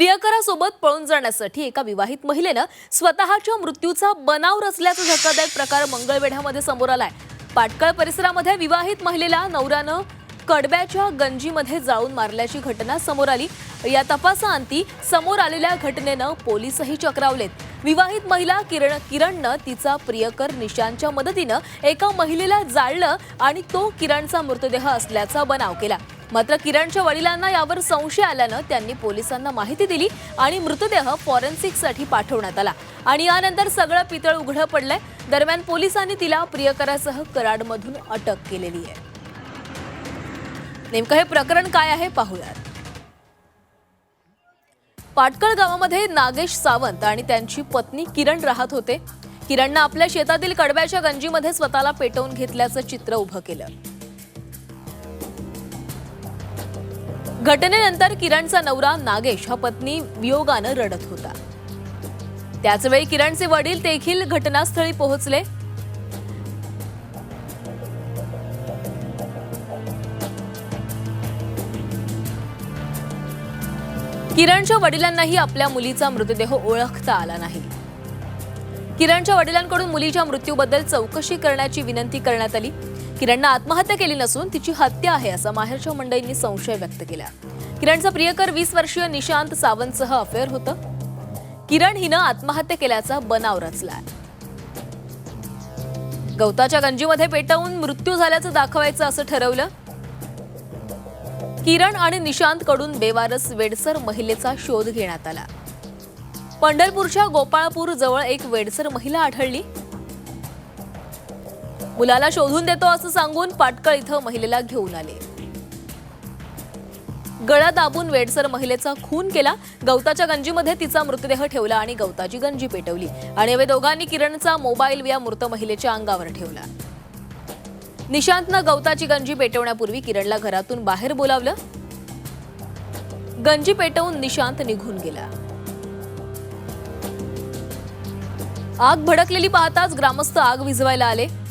प्रियकरासोबत पळून जाण्यासाठी एका विवाहित महिलेनं स्वतःच्या मृत्यूचा बनाव रचल्याचा धक्कादायक प्रकार मंगळवेढ्यामध्ये समोर आलाय. पाटकळ परिसरामध्ये विवाहित महिलेला नवऱ्यानं कडब्याच्या गंजीमध्ये जाळून मारल्याची घटना समोर आली. या तपासाअंती समोर आलेल्या घटनेनं पोलीसही चक्रावलेत. विवाहित महिला किरण किरणनं तिचा प्रियकर निशांच्या मदतीनं एका महिलेला जाळलं आणि तो किरणचा मृतदेह असल्याचा बनाव केला. मात्र किरणच्या वडिलांना यावर संशय आल्यानं त्यांनी पोलिसांना माहिती दिली आणि मृतदेह फॉरेन्सिकसाठी पाठवण्यात आला. आणि यानंतर सगळं पितळ उघडं पडलंय. दरम्यान पोलिसांनी तिला प्रियकरासह कराडमधून अटक केलेली आहे. नेमकं हे प्रकरण काय आहे पाहूयात. पाटकळ गावामध्ये नागेश सावंत आणि त्यांची पत्नी किरण राहत होते. किरणनं आपल्या शेतातील कडब्याच्या गंजीमध्ये स्वतःला पेटवून घेतल्याचं चित्र उभं केलं. घटनेनंतर किरणचा नवरा नागेश हा पत्नी वियोगानं रडत होता. त्याचवेळी किरणचे वडील देखील घटनास्थळी पोहोचले. किरणच्या वडिलांनाही आपल्या मुलीचा मृतदेह ओळखता आला नाही. किरणच्या वडिलांकडून मुलीच्या मृत्यूबद्दल चौकशी करण्याची विनंती करण्यात आली. किरणनं आत्महत्या केली नसून तिची हत्या आहे असा माहेरच्या मंडळींनी संशय व्यक्त केला. किरणचा प्रियकर वीस वर्षीय निशांत सावंतसह अफेअर होतं. किरण हिनं आत्महत्या केल्याचा बनाव रचला गवताच्या गंजीमध्ये पेटवून मृत्यू झाल्याचं दाखवायचं असं ठरवलं. किरण आणि निशांत कडून बेवारस वेडसर महिलेचा शोध घेण्यात आला. पंढरपूरच्या गोपाळपूर जवळ एक वेडसर महिला आढळली. मुलाला शोधून देतो असं सांगून पाटकळ इथं महिलेला घेऊन आले. गळा दाबून वेडसर महिलेचा खून केला. गवताच्या गंजीमध्ये तिचा मृतदेह ठेवला आणि गवताची गंजी पेटवली. आणि यावेळी दोघांनी किरणचा मोबाईल या मृत महिलेच्या अंगावर ठेवला. निशांतनं गवताची गंजी पेटवण्यापूर्वी किरणला घरातून बाहेर बोलावलं. गंजी पेटवून निशांत निघून गेला. आग भडकलेली पाहताच ग्रामस्थ आग विझवायला आले.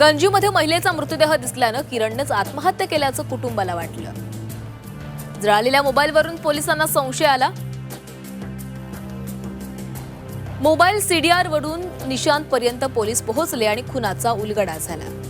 गंजीमध्ये महिलेचा मृतदेह दिसल्यानं किरणनेच आत्महत्या केल्याचं कुटुंबाला वाटलं. जळालेल्या मोबाईलवरून पोलिसांना संशय आला. मोबाईल सीडीआर वरून निशांत पर्यंत पोलीस पोहोचले आणि खुनाचा उलगडा झाला.